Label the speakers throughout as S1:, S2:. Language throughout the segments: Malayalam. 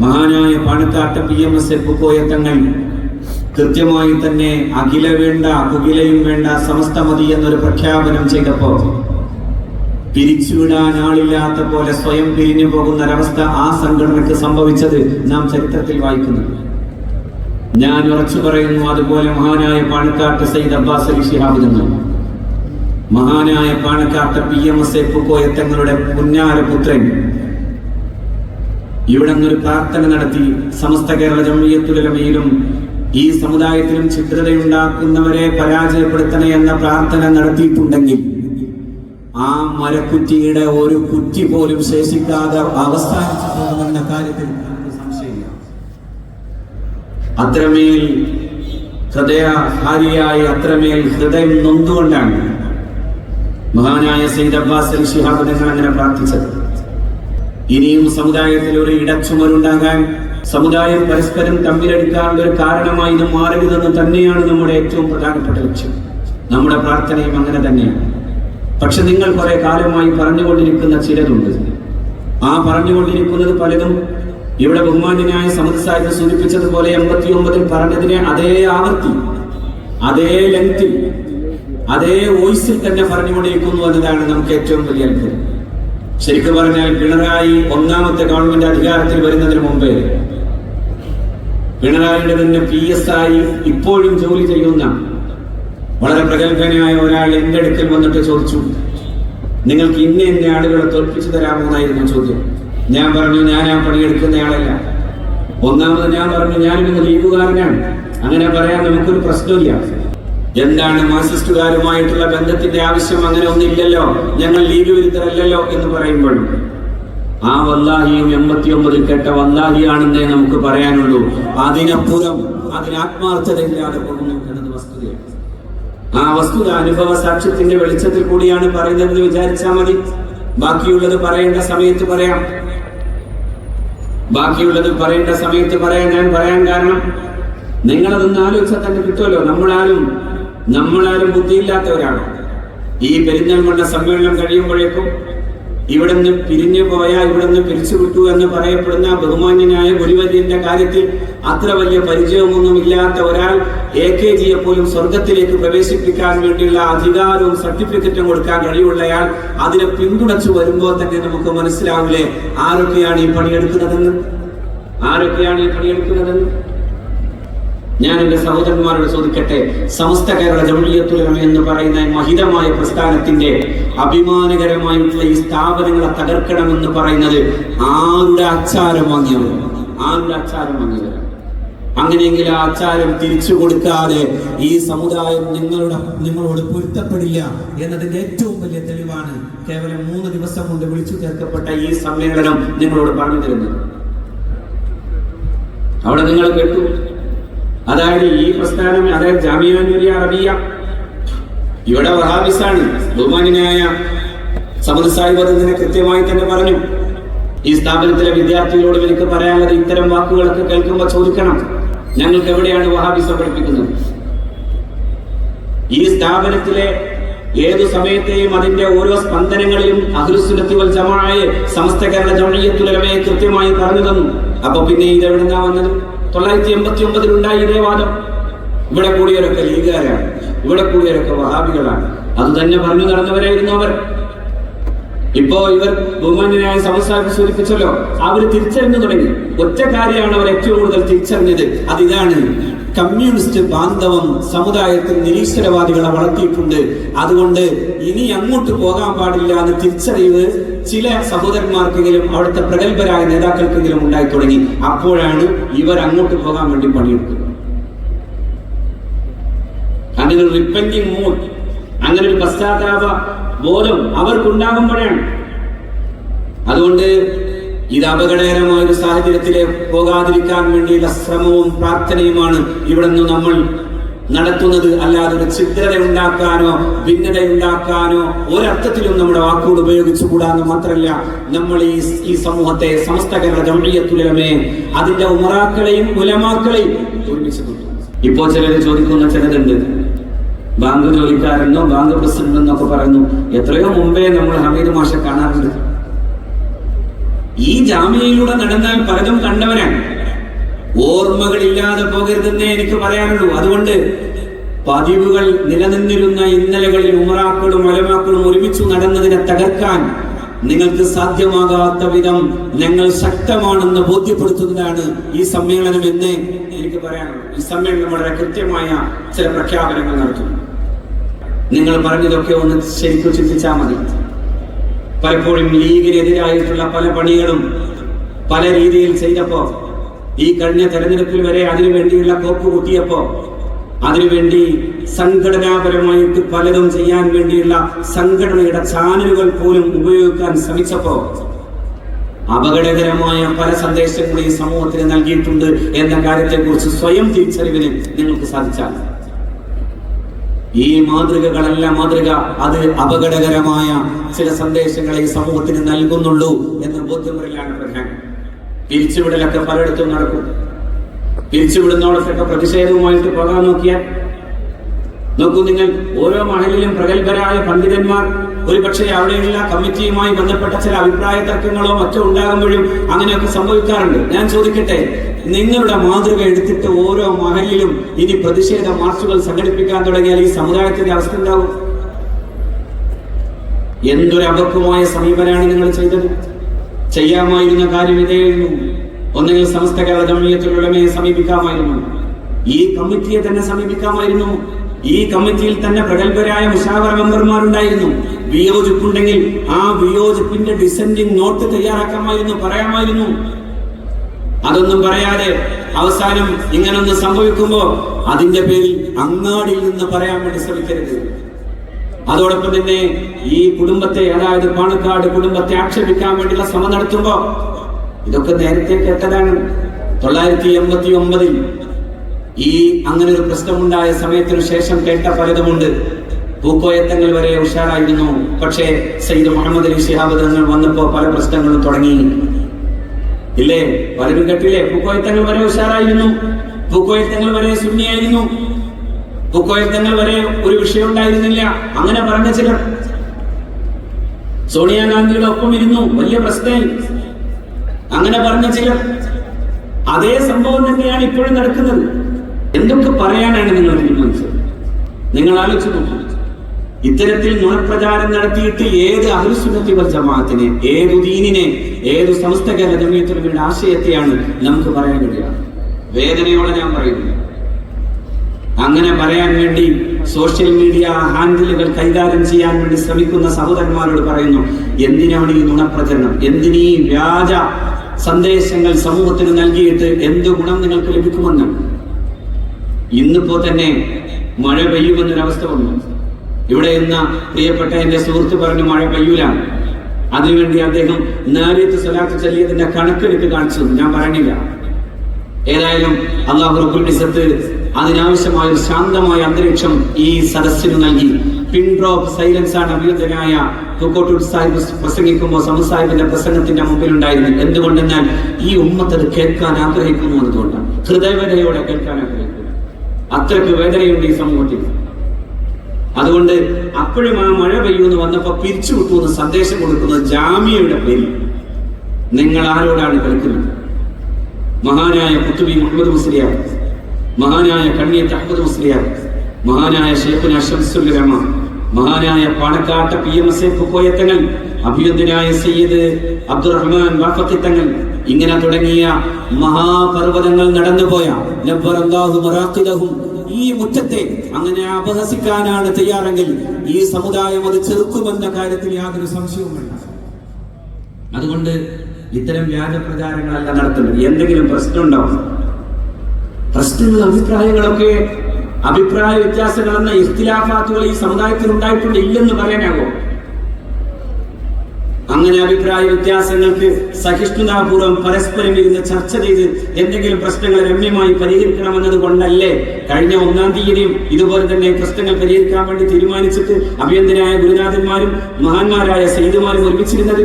S1: മഹാനായ Panakkad P M S Pookoya Thangal കൃത്യമായി തന്നെ അഖില വേണ്ട കുകിലയും വേണ്ട സമസ്ത മതി എന്നൊരു പ്രഖ്യാപനം ചെയ്തപ്പോ പിരിച്ചുവിടാൻ ആളില്ലാത്ത പോലെ സ്വയം പിരിഞ്ഞു പോകുന്ന ഒരവസ്ഥ ആ സംഘടനക്ക് സംഭവിച്ചത് നാം ചരിത്രത്തിൽ വായിക്കുന്നു. ഞാൻ ഉറച്ചു പറയുന്നു അതുപോലെ മഹാനായ പാണക്കാട്ട് സയ്യിദ് അബ്ബാസ് അലി ഷിഹാബ് തങ്ങൾ മഹാനായ Panakkad P M S Pookoya തങ്ങളുടെ പുന്നാരപുത്രൻ ഇവിടെ നിന്നൊരു പ്രാർത്ഥന നടത്തി സമസ്ത കേരള ജമ്മിയത്തുലമയിലും ഈ സമുദായത്തിലും ചിത്രതയുണ്ടാക്കുന്നവരെ പരാജയപ്പെടുത്തണേ എന്ന പ്രാർത്ഥന നടത്തിയിട്ടുണ്ടെങ്കിൽ ആ മരക്കുറ്റിയുടെ ഒരു കുറ്റി പോലും ശേഷിക്കാതെ അവസാനിച്ചു പോകുമെന്ന കാര്യത്തിൽ സംശയമില്ല. അത്രമേൽ ഹൃദയഹാരിയായി അത്രമേൽ ഹൃദയം നൊന്തുകൊണ്ടാണ് മഹാനായ സയ്യിദ് അബ്ബാസ് ഷിഹാബ് അങ്ങനെ പ്രാർത്ഥിച്ചത്. ഇനിയും സമുദായത്തിൽ ഒരു ഇടച്ചുമരുണ്ടാകാൻ സമുദായം പരസ്പരം തമ്മിലെടുക്കാൻ ഒരു കാരണമായി ഇത് മാറരുതെന്ന് തന്നെയാണ് നമ്മുടെ ഏറ്റവും പ്രധാനപ്പെട്ട ലക്ഷ്യം. നമ്മുടെ പ്രാർത്ഥനയും അങ്ങനെ തന്നെയാണ്. പക്ഷെ നിങ്ങൾ കുറെ കാലമായി പറഞ്ഞുകൊണ്ടിരിക്കുന്ന ചിലതുണ്ട്. ആ പറഞ്ഞുകൊണ്ടിരിക്കുന്നത് പലതും ഇവിടെ ബഹുമാന്യനായ സമത് സൂചിപ്പിച്ചതുപോലെ എൺപത്തി ഒമ്പതിൽ പറഞ്ഞതിനെ അതേ ആവർത്തി അതേ ലെങ്തിൽ അതേ വോയിസിൽ തന്നെ പറഞ്ഞുകൊണ്ടിരിക്കുന്നു എന്നതാണ് നമുക്ക് ഏറ്റവും വലിയ അത്ഭുതം ശരിക്കും പറഞ്ഞാൽ പിണറായി ഒന്നാമത്തെ ഗവൺമെന്റ് അധികാരത്തിൽ വരുന്നതിന് മുമ്പേ പിണറായിയുടെ തന്നെ പി എസ് ആയി ഇപ്പോഴും ജോലി ചെയ്യുന്ന വളരെ പ്രഗത്ഭനായ ഒരാൾ എന്റെ അടുക്കൽ വന്നിട്ട് ചോദിച്ചു നിങ്ങൾക്ക് ഇന്ന ഇന്ന ആളുകളെ തോൽപ്പിച്ചു തരാമോ എന്നായിരുന്നു ചോദ്യം. ഞാൻ പറഞ്ഞു ഞാൻ ആ പണിയെടുക്കുന്നയാളല്ല ഒന്നാമത് ഞാൻ പറഞ്ഞു ഞാനും ഇന്ന് ലീഗുകാരനാണ്. അങ്ങനെ പറയാൻ നമുക്കൊരു പ്രശ്നമില്ല എന്താണ് മാർസിസ്റ്റുകാരുമായിട്ടുള്ള ബന്ധത്തിന്റെ ആവശ്യം? അങ്ങനെ ഒന്നില്ലല്ലോ. ഞങ്ങൾ ലീഗ് വിരുദ്ധരല്ലല്ലോ എന്ന് പറയുമ്പോൾ. ആ വല്ലാഹിയും എൺപത്തി ഒമ്പതിൽ കേട്ട വല്ലാഹിയാണെന്നേ നമുക്ക് പറയാനുള്ളൂ. അതിനപ്പുറം അതിനാത്മാർത്ഥതയില്ലാതെ പോകുന്നു വസ്തുതയാണ് ആ വസ്തുത അനുഭവ സാക്ഷ്യത്തിന്റെ വെളിച്ചത്തിൽ കൂടിയാണ് പറയുന്നതെന്ന് വിചാരിച്ചാൽ മതി. ബാക്കിയുള്ളത് പറയേണ്ട സമയത്ത് പറയാം. ബാക്കിയുള്ളത് പറയേണ്ട സമയത്ത് പറയാൻ ഞാൻ പറയാൻ കാരണം നിങ്ങളതൊന്ന് ആലോചിച്ചാൽ തന്നെ കിട്ടുമല്ലോ. നമ്മളാരും നമ്മളാരും ബുദ്ധിയില്ലാത്തവരാണ്. ഈ പെരിഞ്ഞൽമണ്ണ സമ്മേളനം കഴിയുമ്പോഴേക്കും ഇവിടെ നിന്ന് പിരിഞ്ഞു പോയ ഇവിടെ നിന്ന് പിരിച്ചുവിട്ടു എന്ന് പറയപ്പെടുന്ന ബഹുമാന്യനായ ഗുരുവര്യന്റെ കാര്യത്തിൽ അത്ര വലിയ പരിചയമൊന്നും ഇല്ലാത്ത ഒരാൾ എ കെ ജിയെ പോലും സ്വർഗത്തിലേക്ക് പ്രവേശിപ്പിക്കാൻ വേണ്ടിയുള്ള അധികാരവും സർട്ടിഫിക്കറ്റും കൊടുക്കാൻ കഴിവുള്ളയാൾ അതിനെ പിന്തുണച്ചു വരുമ്പോൾ തന്നെ നമുക്ക് മനസ്സിലാവില്ലേ ആരൊക്കെയാണ് ഈ പണിയെടുക്കുന്നതെന്ന്? ആരൊക്കെയാണ് ഈ പണിയെടുക്കുന്നതെന്ന്? ഞാൻ എന്റെ സഹോദരന്മാരോട് ചോദിക്കട്ടെ സമസ്ത കേരള ജമീയത്തുലമ എന്ന് പറയുന്ന മഹിതമായ പ്രസ്ഥാനത്തിന്റെ അഭിമാനകരമായിട്ടുള്ള ഈ സ്ഥാപനങ്ങളെ തകർക്കണം എന്ന് പറയുന്നത് ആരുടെ അച്ചാരം വാങ്ങിയവർ ആരുടെ അച്ചാരം വാങ്ങിയവരാണ് അങ്ങനെയെങ്കിൽ ആ ആചാരം തിരിച്ചു കൊടുക്കാതെ ഈ സമുദായം നിങ്ങളുടെ നിങ്ങളോട് പൊരുത്തപ്പെടില്ല എന്നതിന്റെ ഏറ്റവും വലിയ തെളിവാണ് കേവലം മൂന്ന് ദിവസം കൊണ്ട് വിളിച്ചു ചേർക്കപ്പെട്ട ഈ സമ്മേളനം നിങ്ങളോട് പറഞ്ഞു തരുന്നത്. അവിടെ നിങ്ങൾ കേട്ടു. അതായത് ഈ പ്രസ്ഥാനം അതായത് ജാമിയാനുരിയ അറബിയ. ഇവിടെ വഹാബിസാണ് ബഹുമാനായ സമദ് സാഹിബ് അതിനെ കൃത്യമായി തന്നെ പറഞ്ഞു. ഈ സ്ഥാപനത്തിലെ വിദ്യാർത്ഥികളോട് എനിക്ക് പറയാനുള്ളത് ഇത്തരം വാക്കുകളൊക്കെ കേൾക്കുമ്പോൾ ചോദിക്കണം ഞങ്ങൾക്ക് എവിടെയാണ് വഹാബിസം പഠിപ്പിക്കുന്നത്? ഈ സ്ഥാപനത്തിലെ ഏതു സമയത്തെയും അതിന്റെ ഓരോ സ്പന്ദനങ്ങളിലും അഹ്ലുസുന്നത്തി വൽ സമസ്ത കേരള ജമീയത്തുലമയെ കൃത്യമായി പറഞ്ഞു തന്നു. അപ്പൊ പിന്നെ ഇത് എവിടുന്നാ വന്നത്? തൊള്ളായിരത്തി എൺപത്തി ഒമ്പതിൽ ഉണ്ടായ ഇതേ വാദം. ഇവിടെ കൂടിയവരൊക്കെ ലീഗുകാരാണ്. ഇവിടെ കൂടിയവരൊക്കെ വഹാബികളാണ്. അത് തന്നെ പറഞ്ഞു നടന്നവരായിരുന്നു അവർ. ഇപ്പോ ഇവർ ബഹുമാന്യനായ സംസ്ഥാനം സൂചിപ്പിച്ചല്ലോ അവർ തിരിച്ചറിഞ്ഞു തുടങ്ങി. ഒറ്റ കാര്യമാണ് അവർ ഏറ്റവും കൂടുതൽ തിരിച്ചറിഞ്ഞത്. അത് ഇതാണ്. കമ്മ്യൂണിസ്റ്റ് ബാന്ധവം സമുദായത്തിൽ നിരീശ്വരവാദികളെ വളർത്തിയിട്ടുണ്ട്. അതുകൊണ്ട് ഇനി അങ്ങോട്ട് പോകാൻ പാടില്ല എന്ന് തിരിച്ചറിവ് ചില സഹോദരന്മാർക്കെങ്കിലും അവിടുത്തെ പ്രഗത്ഭരായ നേതാക്കൾക്കെങ്കിലും ഉണ്ടായി തുടങ്ങി. അപ്പോഴാണ് ഇവർ അങ്ങോട്ട് പോകാൻ വേണ്ടി പണിയെടുക്കുന്നത് അങ്ങനെ മൂഡ് അങ്ങനെ ഒരു പശ്ചാത്താപ ബോധം അവർക്കുണ്ടാകുമ്പോഴാണ്. അതുകൊണ്ട് ഇത് അപകടകരമായ ഒരു സാഹചര്യത്തിലേക്ക് പോകാതിരിക്കാൻ വേണ്ടിയുള്ള ശ്രമവും പ്രാർത്ഥനയുമാണ് ഇവിടെ നിന്ന് നമ്മൾ നടത്തുന്നത്. അല്ലാതെ ഒരു ഛിദ്രത ഉണ്ടാക്കാനോ ഭിന്നത ഉണ്ടാക്കാനോ ഒരർത്ഥത്തിലും നമ്മുടെ വാക്കുകൾ ഉപയോഗിച്ചുകൂടാന്ന് മാത്രമല്ല നമ്മൾ ഈ ഈ സമൂഹത്തെ സമസ്ത കേരള ജമീയത്തുലമേ അതിന്റെ ഉമറാക്കളെയും ഉലമാക്കളെയും ഒരുമിച്ച്. ഇപ്പോ ചിലർ ചോദിക്കുന്ന ചിലതുണ്ട്. ബാങ്ക് ജോലിക്കാരെന്നോ ബാങ്ക് പ്രസിഡന്റ് എന്നൊക്കെ പറയുന്നു എത്രയോ മുമ്പേ നമ്മൾ ഹമീദ് മാഷെ കാണാറുണ്ട്. ഈ ജാമ്യയിലൂടെ നടന്നാൽ പലതും കണ്ടവനാണ് ഓർമ്മകളില്ലാതെ പോകരുതെന്നേ എനിക്ക് പറയാനുള്ളൂ. അതുകൊണ്ട് പതിവുകൾ നിലനിന്നിരുന്ന ഇന്നലകളിൽ ഉമറാക്കളും മലമാക്കളും ഒരുമിച്ച് നടന്നതിനെ തകർക്കാൻ നിങ്ങൾക്ക് സാധ്യമാകാത്ത വിധം ഞങ്ങൾ ശക്തമാണെന്ന് ബോധ്യപ്പെടുത്തുന്നതാണ് ഈ സമ്മേളനം എന്ന് എനിക്ക് പറയാനുള്ളൂ ഈ സമ്മേളനം വളരെ കൃത്യമായ ചില പ്രഖ്യാപനങ്ങൾ നടത്തുന്നു. നിങ്ങൾ പറഞ്ഞതൊക്കെ ഒന്ന് ശരിക്കും ചിന്തിച്ചാൽ മതി. പലപ്പോഴും ലീഗിനെതിരായിട്ടുള്ള പല പണികളും പല രീതിയിൽ ചെയ്തപ്പോ ഈ കഴിഞ്ഞ തെരഞ്ഞെടുപ്പിൽ വരെ അതിനു വേണ്ടിയുള്ള കോപ്പ് കൂട്ടിയപ്പോ അതിനുവേണ്ടി സംഘടനാപരമായിട്ട് പലതും ചെയ്യാൻ വേണ്ടിയുള്ള സംഘടനയുടെ ചാനലുകൾ പോലും ഉപയോഗിക്കാൻ ശ്രമിച്ചപ്പോ അപകടകരമായ പല സന്ദേശങ്ങളും ഈ സമൂഹത്തിന് നൽകിയിട്ടുണ്ട് എന്ന കാര്യത്തെക്കുറിച്ച് സ്വയം തിരിച്ചറിവിന് നിങ്ങൾക്ക് സാധിച്ചാൽ ഈ മാതൃകകളല്ല മാതൃക അത് അപകടകരമായ ചില സന്ദേശങ്ങളെ ഈ സമൂഹത്തിന് നൽകുന്നുള്ളൂ എന്ന ബോധ്യം വരലാണ് പ്രധാനം. പിരിച്ചുവിടലൊക്കെ പലയിടത്തും നടക്കും. പിരിച്ചുവിടുന്നോടത്തൊക്കെ പ്രതിഷേധവുമായിട്ട് പോകാൻ നോക്കിയാൽ നോക്കൂ നിങ്ങൾ ഓരോ മഹലിലും പ്രഗത്ഭരായ പണ്ഡിതന്മാർ ഒരുപക്ഷെ അവിടെയുള്ള കമ്മിറ്റിയുമായി ബന്ധപ്പെട്ട ചില അഭിപ്രായ തർക്കങ്ങളോ മറ്റോ ഉണ്ടാകുമ്പോഴും അങ്ങനെയൊക്കെ സംഭവിക്കാറുണ്ട്. ഞാൻ ചോദിക്കട്ടെ നിങ്ങളുടെ മാതൃക എടുത്തിട്ട് ഓരോ മഹലിലും ഇനി പ്രതിഷേധ മാർച്ചുകൾ സംഘടിപ്പിക്കാൻ തുടങ്ങിയാൽ ഈ സമുദായത്തിന്റെ അവസ്ഥ ഉണ്ടാവും എന്തൊരു അബദ്ധമായ സമീപനാണ് നിങ്ങൾ ചെയ്തത്? ചെയ്യാമായിരുന്ന കാര്യം ഇതായിരുന്നു ഒന്നുകിൽ സമസ്ത കേരള ജമീയത്തിലുള്ളമയെ സമീപിക്കാമായിരുന്നു. ഈ കമ്മിറ്റിയെ തന്നെ സമീപിക്കാമായിരുന്നു. ഈ കമ്മിറ്റിയിൽ തന്നെ പ്രഗത്ഭരായ മുഷാവർ മെമ്പർമാരുണ്ടായിരുന്നു. വിയോജിപ്പുണ്ടെങ്കിൽ ആ വിയോജിപ്പിന്റെ ഡിസെൻഡിങ് നോട്ട് തയ്യാറാക്കാമായിരുന്നു പറയാമായിരുന്നു. അതൊന്നും പറയാതെ അവസാനം ഇങ്ങനൊന്ന് സംഭവിക്കുമ്പോ അതിന്റെ പേരിൽ അങ്ങാടിയിൽ നിന്ന് പറയാൻ വേണ്ടി ശ്രമിക്കരുത്. അതോടൊപ്പം തന്നെ ഈ കുടുംബത്തെ അതായത് പാണക്കാട് കുടുംബത്തെ ആക്ഷേപിക്കാൻ വേണ്ടിയുള്ള ശ്രമം നടത്തുമ്പോ ഇതൊക്കെ നേരത്തെ കേട്ടതാണ്. തൊള്ളായിരത്തി എൺപത്തി ഒമ്പതിൽ ഈ അങ്ങനെ ഒരു പ്രശ്നമുണ്ടായ സമയത്തിനു ശേഷം കേട്ട പലതുമുണ്ട്. പൂക്കോയത്തങ്ങൾ വരെ ഉഷാറായിരുന്നു. പക്ഷേ സയ്യിദ് മുഹമ്മദ് അലി ശിഹാബ് തങ്ങൾ വന്നപ്പോ പല പ്രശ്നങ്ങളും തുടങ്ങി. ഇല്ലേ? പലരും കേട്ടില്ലേ പൂക്കോയത്തങ്ങൾ വരെ ഉഷാറായിരുന്നു. പൂക്കോയത്തങ്ങൾ വരെ സുന്നിയായിരുന്നു. പൂക്കോയത്തങ്ങൾ വരെ ഒരു വിഷയം ഉണ്ടായിരുന്നില്ല. അങ്ങനെ പറഞ്ഞ ചിലർ. സോണിയാഗാന്ധിയുടെ ഒപ്പം ഇരുന്നു. വലിയ പ്രശ്നം. അങ്ങനെ പറഞ്ഞ ചിലർ. അതേ സംഭവം തന്നെയാണ് ഇപ്പോഴും നടക്കുന്നത്. എന്തൊക്കെ പറയാനാണ് നിങ്ങൾ തീരുമാനിച്ചത് നിങ്ങൾ ആലോചിച്ചു നോക്കൂ. ഇത്തരത്തിൽ നുണപ്രചാരം നടത്തിയിട്ട് ഏത് അഹുസുനത്തി ജമാഅത്തിനെ ഏതു ദീനിനെ ഏത് സമസ്ത കേരള ജമീയത്തുലമയുടെ ആശയത്തെയാണ് നമുക്ക് പറയാൻ കഴിയുക. വേദനയോടെ ഞാൻ പറയുന്നു. അങ്ങനെ പറയാൻ വേണ്ടി സോഷ്യൽ മീഡിയ ഹാൻഡിലുകൾ കൈകാര്യം ചെയ്യാൻ വേണ്ടി ശ്രമിക്കുന്ന സഹോദരന്മാരോട് പറയുന്നു എന്തിനാണ് ഈ നുണപ്രചരണം? എന്തിനീ വ്യാജ സന്ദേശങ്ങൾ സമൂഹത്തിന് നൽകിയിട്ട് എന്ത് ഗുണം നിങ്ങൾക്ക് ലഭിക്കുമെന്ന്? ഇന്നിപ്പോ തന്നെ മഴ പെയ്യുമെന്നൊരവസ്ഥ വന്നു. ഇവിടെ ഇന്ന് പ്രിയപ്പെട്ട എന്റെ സുഹൃത്ത് പറഞ്ഞു മഴ പെയ്യൂല. അതിനുവേണ്ടി അദ്ദേഹം നേരിട്ട് സ്വലാത്ത് ചൊല്ലിയതിന്റെ കണക്കെടുത്ത് കാണിച്ചു ഞാൻ പറഞ്ഞില്ല ഏതായാലും അള്ളാഹു റബുൽസത്ത് അതിനാവശ്യമായ ഒരു ശാന്തമായ അന്തരീക്ഷം ഈ സദസ്സിന് നൽകി. പിൻ ഡ്രോപ്പ് സൈലൻസ് ആണ് അഭിയുദ്ധനായ പൂക്കോട്ടൂർ സാഹിബ് പ്രസംഗിക്കുമ്പോൾ സമസാഹിബിന്റെ പ്രസംഗത്തിന്റെ മുമ്പിൽ ഉണ്ടായിരുന്നു എന്തുകൊണ്ടെന്നാൽ ഈ ഉമ്മത്ത് കേൾക്കാൻ ആഗ്രഹിക്കുന്നു എന്നതുകൊണ്ടാണ് ഹൃദയവേദനയോടെ കേൾക്കാൻ ആഗ്രഹിക്കുന്നു. അത്രയ്ക്ക് വേദനയുണ്ട് ഈ സമൂഹത്തിൽ. അതുകൊണ്ട് അപ്പോഴും ആ മഴ പെയ്യുമെന്ന് വന്നപ്പോ പിരിച്ചു വിട്ടു എന്ന് സന്ദേശം കൊടുക്കുന്നത് ജാമ്യയുടെ പേരിൽ. നിങ്ങൾ ആരോടാണ് കളിക്കുന്നത്? മഹാനായ കുത്തുബി മുഹമ്മദ് മുസ്ലിയാർ മഹാനായ കണ്ണിയത്ത് അഹമ്മദ് മുസ്ലിയാർ മഹാനായ ഷെയ്ഖുന ഷംസുല്ലമ മഹാനായ പാണക്കാട്ട പി എം എസ് എ കുക്കോയത്തങ്ങൾ അഭിയന്തനായ സയ്യിദ് അബ്ദുറഹ്മാൻ വാഫത്തിത്തങ്ങൾ ഇങ്ങനെ തുടങ്ങിയ മഹാപർവതങ്ങൾ നടന്നുപോയ ഈ മുറ്റത്തെ അങ്ങനെ അപഹസിക്കാനാണ് തയ്യാറെങ്കിൽ ഈ സമുദായം അത് ചെറുക്കുമെന്ന കാര്യത്തിൽ യാതൊരു സംശയവുമില്ല അതുകൊണ്ട് ഇത്തരം വ്യാജ പ്രചാരങ്ങളല്ല നടത്തുന്നത്. എന്തെങ്കിലും പ്രശ്നമുണ്ടാവും പ്രശ്നങ്ങൾ അഭിപ്രായങ്ങളൊക്കെ അഭിപ്രായ വ്യത്യാസങ്ങൾ എന്ന ഇഖ്തിലാഫാത്തുകൾ ഈ സമുദായത്തിൽ ഉണ്ടായിട്ടുണ്ട് ഇല്ലെന്ന് പറയാനാകോ അങ്ങനെ അഭിപ്രായ വ്യത്യാസങ്ങൾക്ക് സഹിഷ്ണുതാപൂർവം പരസ്പരം ഇരുന്ന് ചർച്ച ചെയ്ത് എന്തെങ്കിലും പ്രശ്നങ്ങൾ രമ്യമായി പരിഹരിക്കണമെന്നത് കൊണ്ടല്ലേ കഴിഞ്ഞ ഒന്നാം തീയതിയും ഇതുപോലെ തന്നെ പ്രശ്നങ്ങൾ പരിഹരിക്കാൻ വേണ്ടി തീരുമാനിച്ചിട്ട് അഭിയന്തരായ ഗുരുനാഥന്മാരും മഹാന്മാരായ സൈതുമാരും ഒരുമിച്ചിരുന്നത്?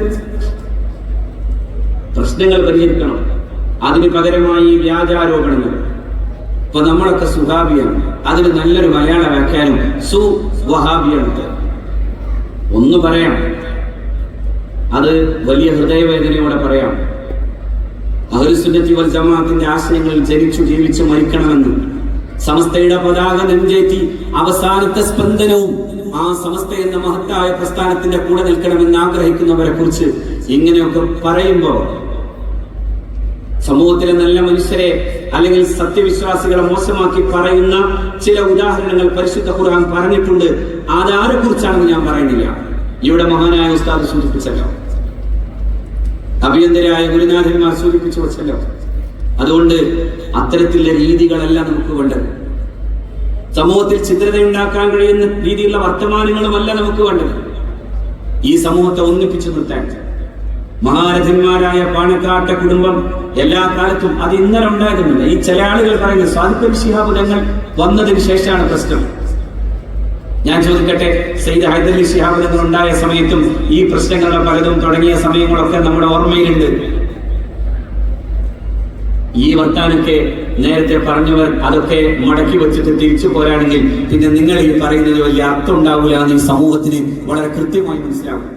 S1: പ്രശ്നങ്ങൾ പരിഹരിക്കണം. അതിന് പകരമായി വ്യാജാരോപണങ്ങൾ. ഇപ്പൊ നമ്മളൊക്കെ സുഹാബിയാണ്. അതിന് നല്ലൊരു മലയാള വ്യാഖ്യാനം സു വഹാബിയാണ്. ഒന്ന് പറയാം. അത് വലിയ ഹൃദയവേദനയോടെ പറയാം. അഹുസുന്നത്തി വൽ ജമാഅത്തിന്റെ ആശയങ്ങളിൽ ജനിച്ചു ജീവിച്ചു മരിക്കണമെന്ന്. സമസ്തയുടെ പതാക നെഞ്ചേറ്റി അവസാനത്തെ സ്പന്ദനവും ആ സമസ്ത എന്ന മഹത്തായ പ്രസ്ഥാനത്തിന്റെ കൂടെ നിൽക്കണമെന്ന് ആഗ്രഹിക്കുന്നവരെ കുറിച്ച് ഇങ്ങനെയൊക്കെ പറയുമ്പോ സമൂഹത്തിലെ നല്ല മനുഷ്യരെ അല്ലെങ്കിൽ സത്യവിശ്വാസികളെ മോശമാക്കി പറയുന്ന ചില ഉദാഹരണങ്ങൾ പരിശുദ്ധ ഖുർആൻ പറഞ്ഞിട്ടുണ്ട്. അതാരെ കുറിച്ചാണെന്ന് ഞാൻ പറയുന്നില്ല. ഇവിടെ മഹാനായ ഉസ്താദ് സൂചിപ്പിച്ചല്ലോ. അഭിയന്തരായ ഗുരുനാഥന്മാർ സൂചിപ്പിച്ചു വച്ചല്ലോ. അതുകൊണ്ട് അത്തരത്തിലുള്ള രീതികളല്ല നമുക്ക് വേണ്ടത്. സമൂഹത്തിൽ ചിത്രതയുണ്ടാക്കാൻ കഴിയുന്ന രീതിയിലുള്ള വർത്തമാനങ്ങളുമല്ല നമുക്ക് വേണ്ടത്. ഈ സമൂഹത്തെ ഒന്നിപ്പിച്ചു നിർത്താൻ. മഹാരഥന്മാരായ പാണക്കാട്ടെ കുടുംബം എല്ലാ കാലത്തും അത് ഇന്നലെ ഉണ്ടായിരുന്നില്ല. ഈ ചില ആളുകൾ പറയുന്നത് സാദിഖൽ ശിഹാബുദങ്ങൾ വന്നതിന് ശേഷമാണ് പ്രശ്നം. ഞാൻ ചോദിക്കട്ടെ സെയ്ദ് ഹൈദരലി ശിഹാബ് ഉണ്ടായ സമയത്തും ഈ പ്രശ്നങ്ങളുടെ പലതും തുടങ്ങിയ സമയങ്ങളൊക്കെ നമ്മുടെ ഓർമ്മയിലുണ്ട്. ഈ വർത്താനൊക്കെ നേരത്തെ പറഞ്ഞവർ അതൊക്കെ മടക്കി വെച്ചിട്ട് തിരിച്ചു പോരാണെങ്കിൽ പിന്നെ നിങ്ങൾ ഈ പറയുന്നത് വലിയ അർത്ഥം ഉണ്ടാവില്ല എന്ന് ഈ സമൂഹത്തിന് വളരെ കൃത്യമായി മനസ്സിലാവും.